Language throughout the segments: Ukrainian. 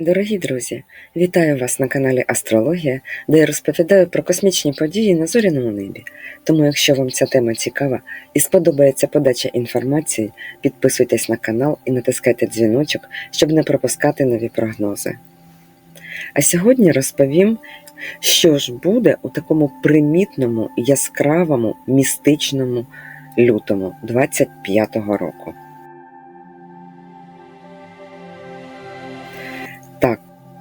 Дорогі друзі, вітаю вас на каналі Астрологія, де я розповідаю про космічні події на зоряному небі. Тому, якщо вам ця тема цікава і сподобається подача інформації, підписуйтесь на канал і натискайте дзвіночок, щоб не пропускати нові прогнози. А сьогодні розповім, що ж буде у такому примітному, яскравому, містичному лютому 25-го року.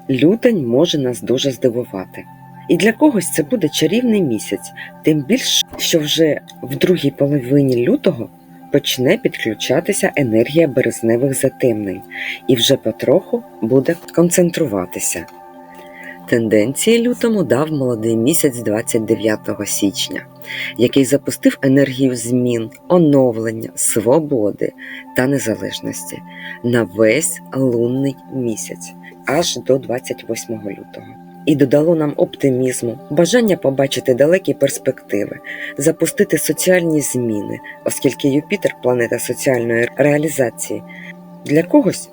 Лютень може нас дуже здивувати. І для когось це буде чарівний місяць, тим більше, що вже в другій половині лютого почне підключатися енергія березневих затемнень і вже потроху буде концентруватися. Тенденції лютому дав молодий місяць 29 січня, який запустив енергію змін, оновлення, свободи та незалежності на весь лунний місяць аж до 28 лютого. І додало нам оптимізму, бажання побачити далекі перспективи, запустити соціальні зміни, оскільки Юпітер планета соціальної реалізації. Для когось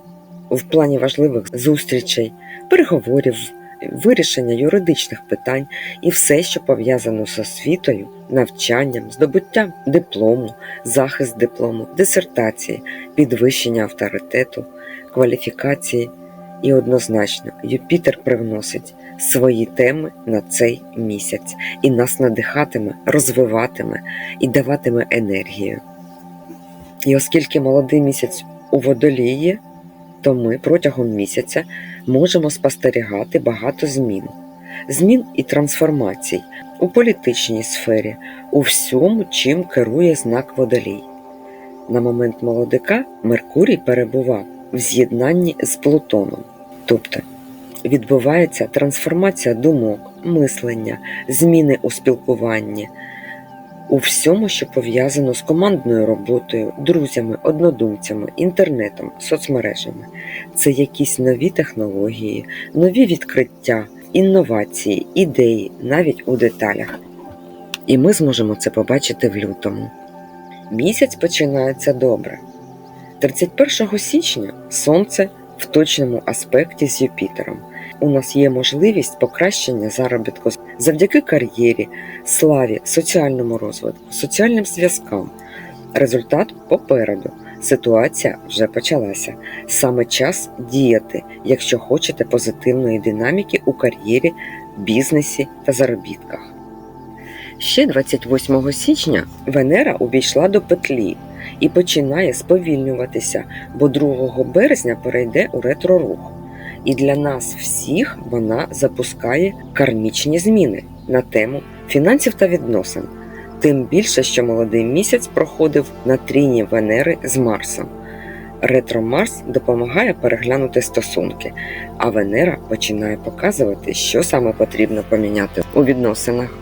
в плані важливих зустрічей, переговорів, вирішення юридичних питань і все, що пов'язано з освітою, навчанням, здобуттям диплому, захист диплому, дисертації, підвищення авторитету, кваліфікації. І однозначно Юпітер привносить свої теми на цей місяць і нас надихатиме, розвиватиме і даватиме енергію. І оскільки молодий місяць у водолії, то ми протягом місяця можемо спостерігати багато змін, змін і трансформацій у політичній сфері, у всьому, чим керує знак водолій. На момент молодика Меркурій перебував в з'єднанні з Плутоном. Тобто відбувається трансформація думок, мислення, зміни у спілкуванні, у всьому, що пов'язано з командною роботою, друзями, однодумцями, інтернетом, соцмережами. Це якісь нові технології, нові відкриття, інновації, ідеї, навіть у деталях. І ми зможемо це побачити в лютому. Місяць починається добре. 31 січня Сонце в точному аспекті з Юпітером. У нас є можливість покращення заробітку завдяки кар'єрі, славі, соціальному розвитку, соціальним зв'язкам. Результат попереду. Ситуація вже почалася. Саме час діяти, якщо хочете позитивної динаміки у кар'єрі, бізнесі та заробітках. Ще 28 січня Венера увійшла до петлі і починає сповільнюватися, бо 2 березня перейде у ретро-рух. І для нас всіх вона запускає кармічні зміни на тему фінансів та відносин. Тим більше, що молодий місяць проходив на тріні Венери з Марсом. Ретро Марс допомагає переглянути стосунки, а Венера починає показувати, що саме потрібно поміняти у відносинах.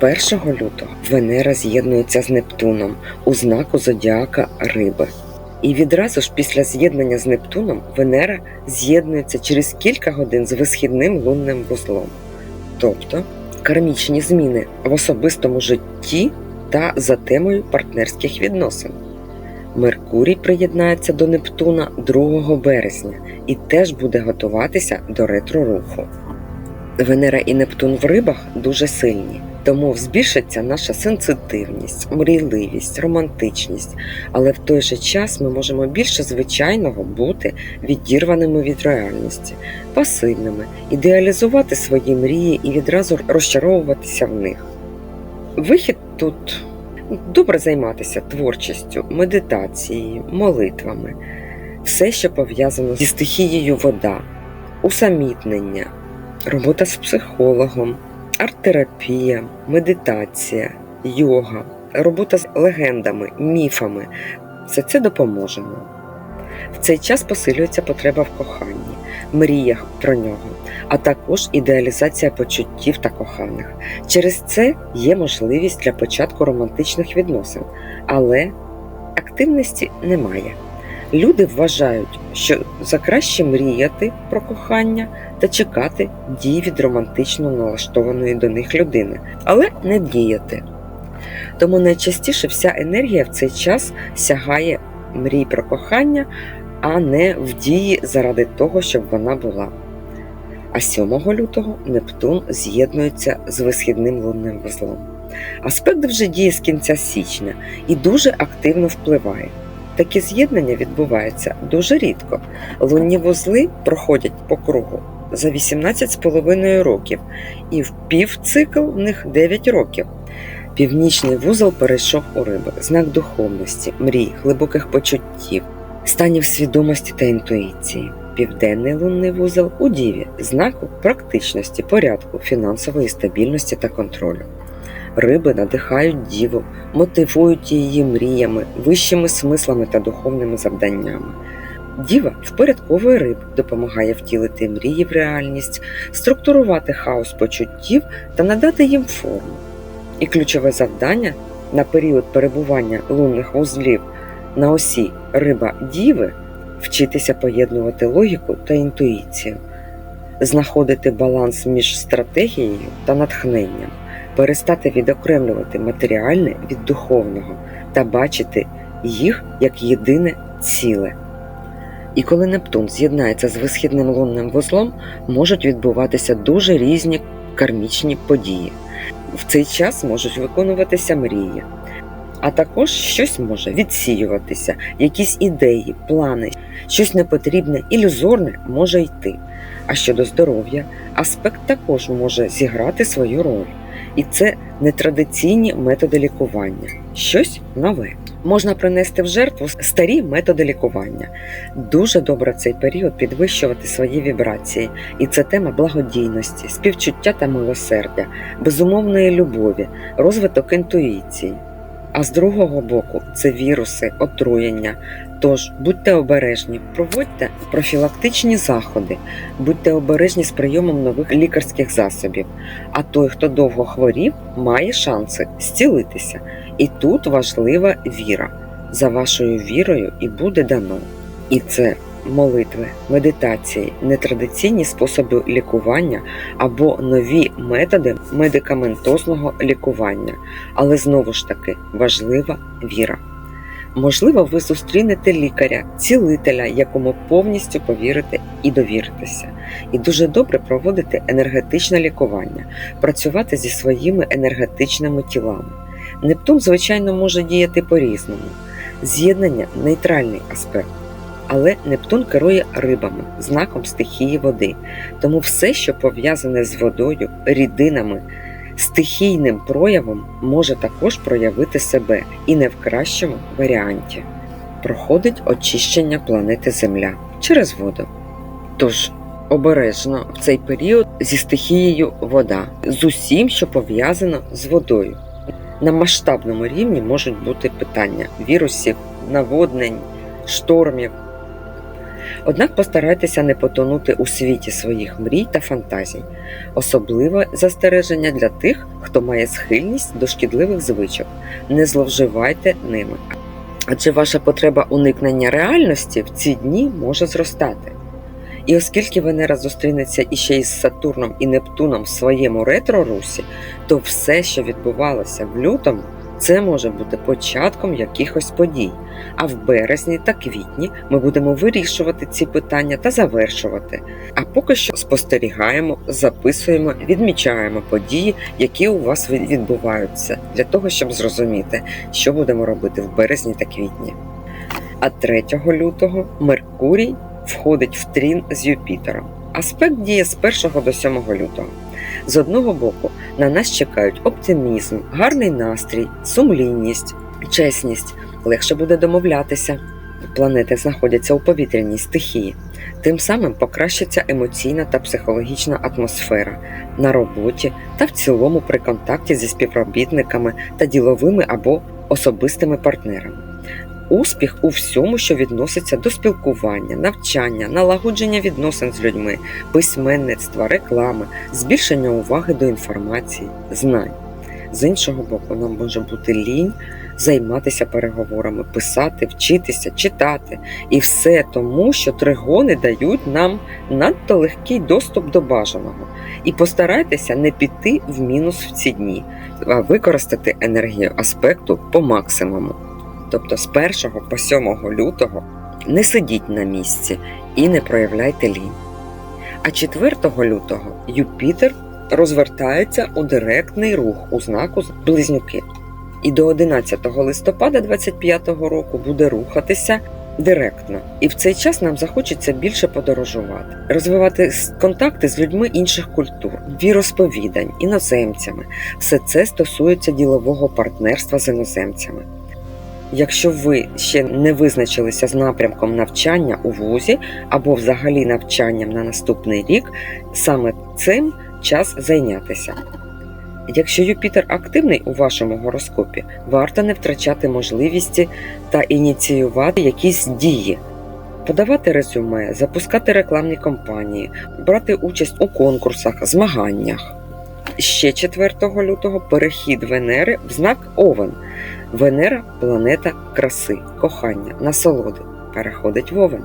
1 лютого Венера з'єднується з Нептуном у знаку зодіака Риби. І відразу ж після з'єднання з Нептуном Венера з'єднується через кілька годин з висхідним лунним вузлом, тобто кармічні зміни в особистому житті та за темою партнерських відносин. Меркурій приєднається до Нептуна 2 березня і теж буде готуватися до ретро-руху. Венера і Нептун в рибах дуже сильні. Тому збільшиться наша сенситивність, мрійливість, романтичність, але в той же час ми можемо більше звичайного бути відірваними від реальності, пасивними, ідеалізувати свої мрії і відразу розчаровуватися в них. Вихід тут добре займатися творчістю, медитацією, молитвами, все, що пов'язано зі стихією вода, усамітнення, робота з психологом арт-терапія, медитація, йога, робота з легендами, міфами все це допоможе нам. В цей час посилюється потреба в коханні, мріях про нього, а також ідеалізація почуттів та коханих. Через це є можливість для початку романтичних відносин, але активності немає. Люди вважають, що за краще мріяти про кохання та чекати дій від романтично налаштованої до них людини, але не діяти. Тому найчастіше вся енергія в цей час сягає мрій про кохання а не в дії заради того, щоб вона була. А 7 лютого Нептун з'єднується з висхідним лунним вузлом. Аспект вже діє з кінця січня і дуже активно впливає. Такі з'єднання відбуваються дуже рідко. Лунні вузли проходять по кругу за 18,5 років, і в півцикл в них 9 років. Північний вузол перейшов у риби, знак духовності, мрій, глибоких почуттів, станів свідомості та інтуїції. Південний лунний вузол у діві, знаку практичності, порядку, фінансової стабільності та контролю. Риби надихають діву, мотивують її мріями, вищими смислами та духовними завданнями. Діва впорядковує риб, допомагає втілити мрії в реальність, структурувати хаос почуттів та надати їм форму. І ключове завдання на період перебування лунних вузлів на осі риба діви вчитися поєднувати логіку та інтуїцію, знаходити баланс між стратегією та натхненням, перестати відокремлювати матеріальне від духовного та бачити їх як єдине ціле. І коли Нептун з'єднається з висхідним лунним вузлом, можуть відбуватися дуже різні кармічні події. В цей час можуть виконуватися мрії, а також щось може відсіюватися, якісь ідеї, плани, щось непотрібне, ілюзорне може йти. А щодо здоров'я, аспект також може зіграти свою роль. І це нетрадиційні методи лікування, щось нове. Можна принести в жертву старі методи лікування. Дуже добре цей період підвищувати свої вібрації, і це тема благодійності, співчуття та милосердя, безумовної любові, розвиток інтуїції. А з другого боку це віруси, отруєння. Тож будьте обережні, проводьте профілактичні заходи, будьте обережні з прийомом нових лікарських засобів. А той, хто довго хворів, має шанси зцілитися. І тут важлива віра. За вашою вірою і буде дано. І це молитви, медитації, нетрадиційні способи лікування або нові методи медикаментозного лікування. Але знову ж таки важлива віра. Можливо, ви зустрінете лікаря, цілителя, якому повністю повірите і довіритеся. І дуже добре проводити енергетичне лікування, працювати зі своїми енергетичними тілами. Нептун, звичайно, може діяти по-різному. З'єднання нейтральний аспект. Але Нептун керує рибами, знаком стихії води. Тому все, що пов'язане з водою, рідинами, стихійним проявом, може також проявити себе і не в кращому варіанті. Проходить очищення планети Земля через воду. Тож обережно в цей період зі стихією вода, з усім, що пов'язано з водою. На масштабному рівні можуть бути питання вірусів, наводнень, штормів. Однак постарайтеся не потонути у світі своїх мрій та фантазій, особливе застереження для тих, хто має схильність до шкідливих звичок. Не зловживайте ними, адже ваша потреба уникнення реальності в ці дні може зростати. І оскільки Венера зустрінеться іще із Сатурном і Нептуном в своєму ретро-русі, то все, що відбувалося в лютому, це може бути початком якихось подій. А в березні та квітні ми будемо вирішувати ці питання та завершувати. А поки що спостерігаємо, записуємо, відмічаємо події, які у вас відбуваються, для того, щоб зрозуміти, що будемо робити в березні та квітні. А 3 лютого Меркурій входить в трін з Юпітером. Аспект діє з 1 до 7 лютого. З одного боку, на нас чекають оптимізм, гарний настрій, сумлінність, чесність, легше буде домовлятися. Планети знаходяться у повітряній стихії. Тим самим покращиться емоційна та психологічна атмосфера на роботі та в цілому при контакті зі співробітниками та діловими або особистими партнерами. Успіх у всьому, що відноситься до спілкування, навчання, налагодження відносин з людьми, письменництва, реклами, збільшення уваги до інформації, знань. З іншого боку, нам може бути лінь займатися переговорами, писати, вчитися, читати. І все тому, що тригони дають нам надто легкий доступ до бажаного. І постарайтеся не піти в мінус в ці дні, а використати енергію аспекту по максимуму. Тобто з 1 по 7 лютого не сидіть на місці і не проявляйте лінь. А 4 лютого Юпітер розвертається у директний рух у знаку Близнюки. І до 11 листопада 2025 року буде рухатися директно. І в цей час нам захочеться більше подорожувати, розвивати контакти з людьми інших культур, віросповідань, іноземцями. Все це стосується ділового партнерства з іноземцями. Якщо ви ще не визначилися з напрямком навчання у вузі або взагалі навчанням на наступний рік, саме цим час зайнятися. Якщо Юпітер активний у вашому гороскопі, варто не втрачати можливості та ініціювати якісь дії, подавати резюме, запускати рекламні кампанії, брати участь у конкурсах, змаганнях. Ще 4 лютого перехід Венери в знак Овен. Венера планета краси, кохання, насолоди. Переходить в Овен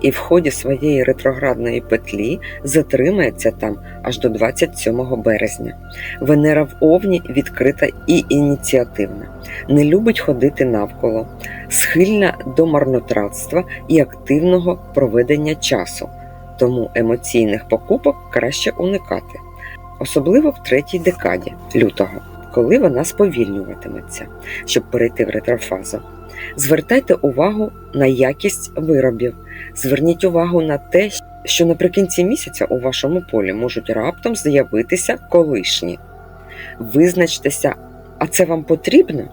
і в ході своєї ретроградної петлі затримається там аж до 27 березня. Венера в Овні відкрита і ініціативна, не любить ходити навколо, схильна до марнотратства і активного проведення часу, тому емоційних покупок краще уникати, особливо в третій декаді лютого, коли вона сповільнюватиметься, щоб перейти в ретрофазу. Звертайте увагу на якість виробів, зверніть увагу на те, що наприкінці місяця у вашому полі можуть раптом з'явитися колишні. Визначтеся, а це вам потрібно?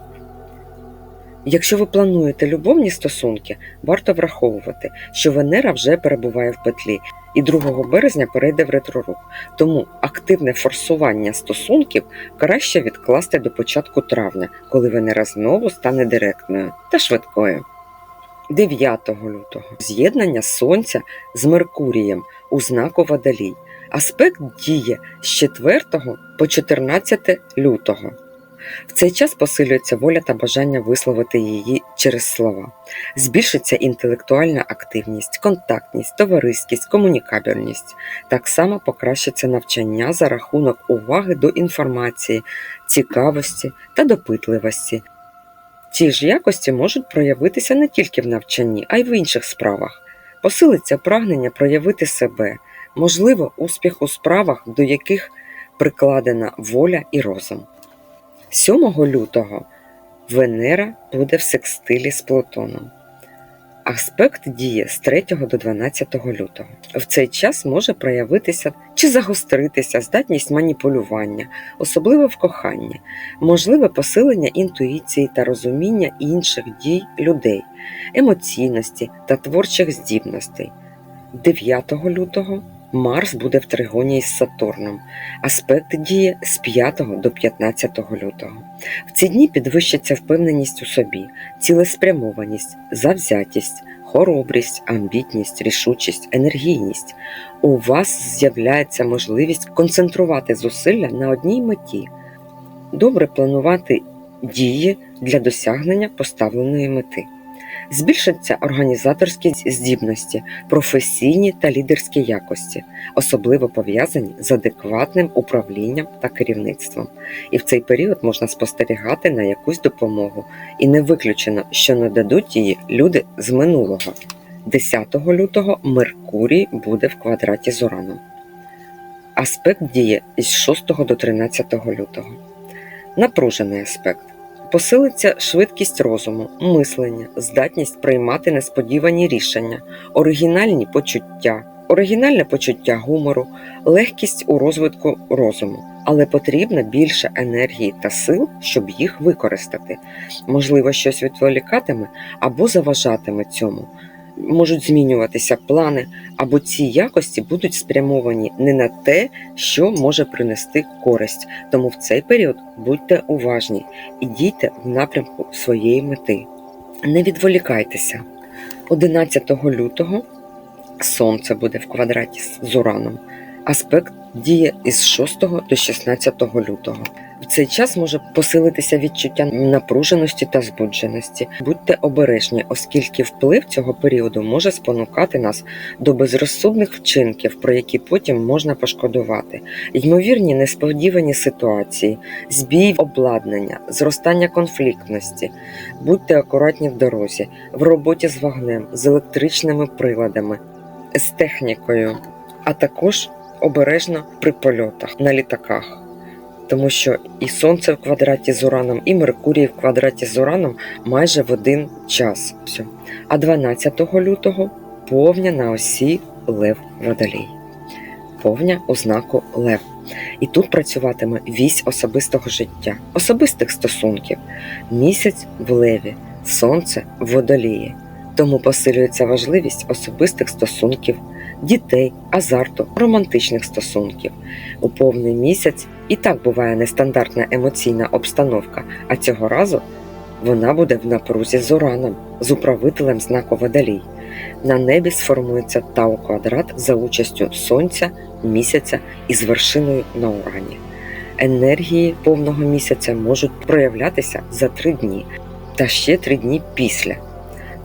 Якщо ви плануєте любовні стосунки, варто враховувати, що Венера вже перебуває в петлі і 2 березня перейде в ретрорух. Тому активне форсування стосунків краще відкласти до початку травня, коли Венера знову стане директною та швидкою. 9 лютого з'єднання Сонця з Меркурієм у знаку Водолій. Аспект діє з 4 по 14 лютого. В цей час посилюється воля та бажання висловити її через слова. Збільшиться інтелектуальна активність, контактність, товариськість, комунікабельність. Так само покращиться навчання за рахунок уваги до інформації, цікавості та допитливості. Ці ж якості можуть проявитися не тільки в навчанні, а й в інших справах. Посилиться прагнення проявити себе, можливо, успіх у справах, до яких прикладена воля і розум. 7 лютого Венера буде в секстилі з Плутоном. Аспект діє з 3 до 12 лютого. В цей час може проявитися чи загостритися здатність маніпулювання, особливо в коханні, можливе посилення інтуїції та розуміння інших дій людей, емоційності та творчих здібностей. 9 лютого Марс буде в тригоні із Сатурном. Аспект діє з 5 до 15 лютого. В ці дні підвищиться впевненість у собі, цілеспрямованість, завзятість, хоробрість, амбітність, рішучість, енергійність. У вас з'являється можливість концентрувати зусилля на одній меті, добре планувати дії для досягнення поставленої мети. Збільшаться організаторські здібності, професійні та лідерські якості, особливо пов'язані з адекватним управлінням та керівництвом. І в цей період можна спостерігати на якусь допомогу, і не виключено, що нададуть її люди з минулого. 10 лютого Меркурій буде в квадраті з Ураном. Аспект діє із 6 до 13 лютого. Напружений аспект. Посилиться швидкість розуму, мислення, здатність приймати несподівані рішення, оригінальні почуття, оригінальне почуття гумору, легкість у розвитку розуму, але потрібно більше енергії та сил, щоб їх використати. Можливо, щось відволікатиме або заважатиме цьому. Можуть змінюватися плани, або ці якості будуть спрямовані не на те, що може принести користь. Тому в цей період будьте уважні і дійте в напрямку своєї мети. Не відволікайтеся. 11 лютого Сонце буде в квадраті з Ураном. Аспект діє із 6 до 16 лютого. В цей час може посилитися відчуття напруженості та збудженості. Будьте обережні, оскільки вплив цього періоду може спонукати нас до безрозсудних вчинків, про які потім можна пошкодувати. Ймовірні несподівані ситуації, збій обладнання, зростання конфліктності. Будьте акуратні в дорозі, в роботі з вогнем, з електричними приладами, з технікою, а також обережно при польотах на літаках. Тому що і Сонце в квадраті з Ураном, і Меркурій в квадраті з Ураном майже в один час. А 12 лютого повня на осі Лев Водолій. Повня у знаку Лев. І тут працюватиме вісь особистого життя, особистих стосунків, місяць в леві, сонце в водолії. Тому посилюється важливість особистих стосунків, дітей, азарту, романтичних стосунків. У повний місяць і так буває нестандартна емоційна обстановка, а цього разу вона буде в напрузі з ураном, з управителем знаку водолій. На небі сформується тау квадрат за участю сонця, місяця і з вершиною на урані. Енергії повного місяця можуть проявлятися за три дні та ще три дні після.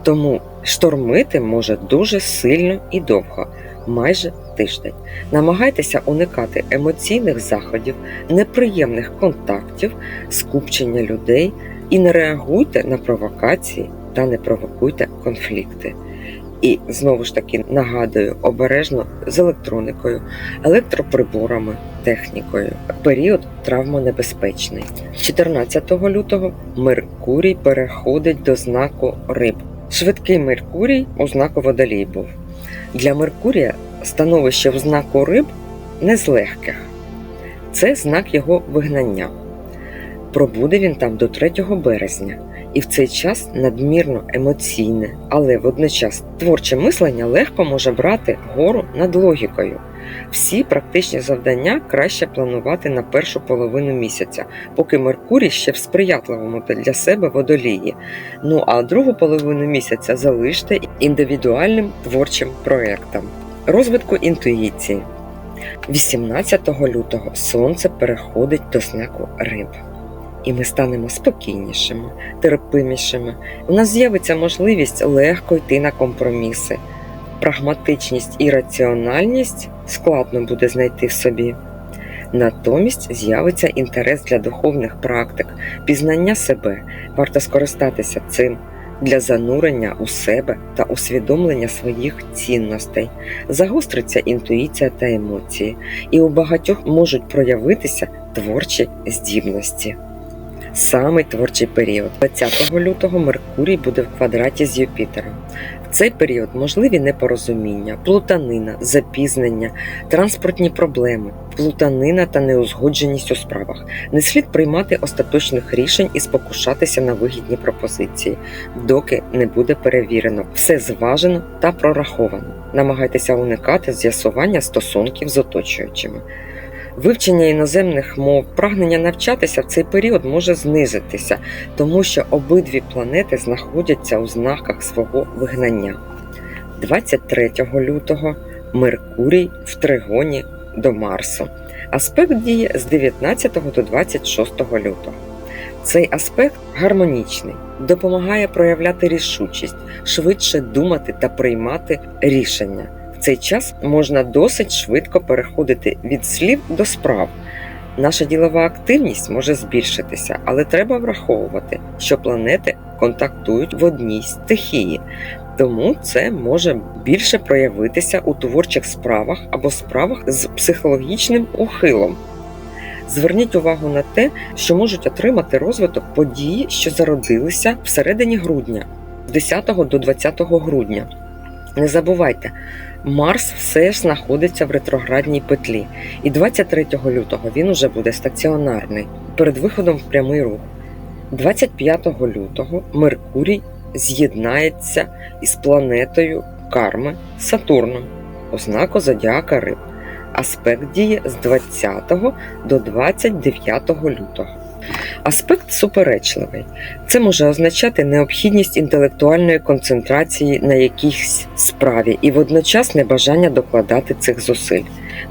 Тому штормити може дуже сильно і довго, майже тиждень. Намагайтеся уникати емоційних заходів, неприємних контактів, скупчення людей і не реагуйте на провокації та не провокуйте конфлікти. І знову ж таки нагадую обережно з електроникою, електроприборами, технікою. Період травмонебезпечний. 14 лютого Меркурій переходить до знаку риб. Швидкий Меркурій у знаку водолій був. Для Меркурія становище в знаку риб не з легких. Це знак його вигнання. Пробуде він там до 3 березня, і в цей час надмірно емоційне, але водночас творче мислення легко може брати гору над логікою. Всі практичні завдання краще планувати на першу половину місяця, поки Меркурій ще в сприятливому для себе водолії. Ну а другу половину місяця залиште індивідуальним творчим проектам. Розвитку інтуїції. 18 лютого сонце переходить до знаку риб. І ми станемо спокійнішими, терпимішими. У нас з'явиться можливість легко йти на компроміси. Прагматичність і раціональність складно буде знайти в собі. Натомість з'явиться інтерес для духовних практик, пізнання себе. Варто скористатися цим для занурення у себе та усвідомлення своїх цінностей. Загостриться інтуїція та емоції, і у багатьох можуть проявитися творчі здібності. Самий творчий період 20 лютого Меркурій буде в квадраті з Юпітером. Цей період можливі непорозуміння, плутанина, запізнення, транспортні проблеми, плутанина та неузгодженість у справах. Не слід приймати остаточних рішень і спокушатися на вигідні пропозиції, доки не буде перевірено, все зважено та прораховано. Намагайтеся уникати з'ясування стосунків з оточуючими. Вивчення іноземних мов, прагнення навчатися в цей період може знизитися, тому що обидві планети знаходяться у знаках свого вигнання. 23 лютого Меркурій в тригоні до Марсу. Аспект діє з 19 до 26 лютого. Цей аспект гармонічний, допомагає проявляти рішучість, швидше думати та приймати рішення. Цей час можна досить швидко переходити від слів до справ. Наша ділова активність може збільшитися, але треба враховувати, що планети контактують в одній стихії, тому це може більше проявитися у творчих справах або справах з психологічним ухилом. Зверніть увагу на те, що можуть отримати розвиток події, що зародилися всередині грудня, з 10 до 20 грудня. Не забувайте, Марс все ж знаходиться в ретроградній петлі, і 23 лютого він уже буде стаціонарний перед виходом в прямий рух. 25 лютого Меркурій з'єднається із планетою Карми Сатурном у знаку Зодіака Риб. Аспект діє з 20 до 29 лютого. Аспект суперечливий. Це може означати необхідність інтелектуальної концентрації на якійсь справі і водночас небажання докладати цих зусиль.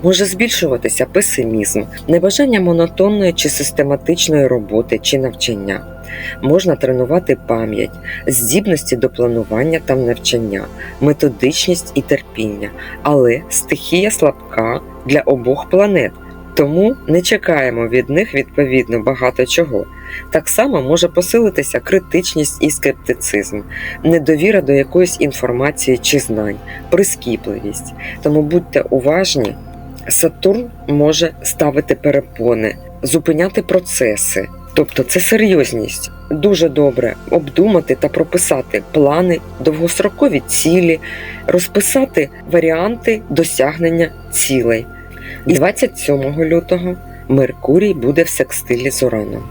Може збільшуватися песимізм, небажання монотонної чи систематичної роботи чи навчання. Можна тренувати пам'ять, здібності до планування та навчання, методичність і терпіння, але стихія слабка для обох планет. Тому не чекаємо від них відповідно багато чого. Так само може посилитися критичність і скептицизм, недовіра до якоїсь інформації чи знань, прискіпливість. Тому будьте уважні, Сатурн може ставити перепони, зупиняти процеси. Тобто це серйозність. Дуже добре обдумати та прописати плани, довгострокові цілі, розписати варіанти досягнення цілей. І 27 лютого Меркурій буде в секстилі з Ураном.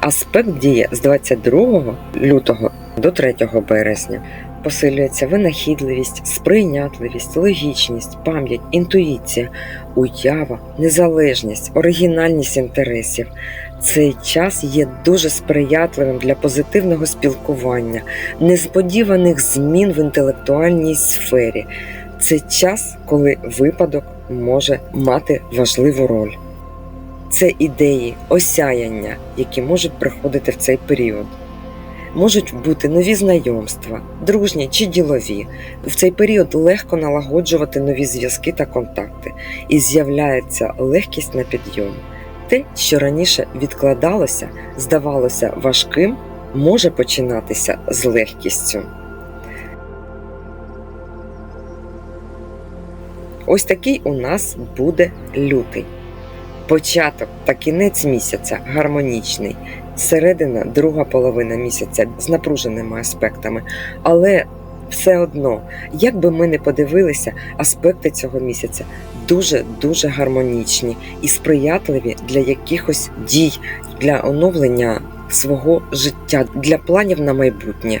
Аспект діє з 22 лютого до 3 березня. Посилюється винахідливість, сприйнятливість, логічність, пам'ять, інтуїція, уява, незалежність, оригінальність інтересів. Цей час є дуже сприятливим для позитивного спілкування, несподіваних змін в інтелектуальній сфері. Це час, коли випадок може мати важливу роль. Це ідеї, осяяння, які можуть приходити в цей період. Можуть бути нові знайомства, дружні чи ділові. В цей період легко налагоджувати нові зв'язки та контакти, і з'являється легкість на підйом. Те, що раніше відкладалося, здавалося важким, може починатися з легкістю. Ось такий у нас буде лютий. Початок та кінець місяця гармонічний, середина, друга половина місяця з напруженими аспектами. Але все одно, як би ми не подивилися, аспекти цього місяця дуже-дуже гармонічні і сприятливі для якихось дій, для оновлення свого життя, для планів на майбутнє.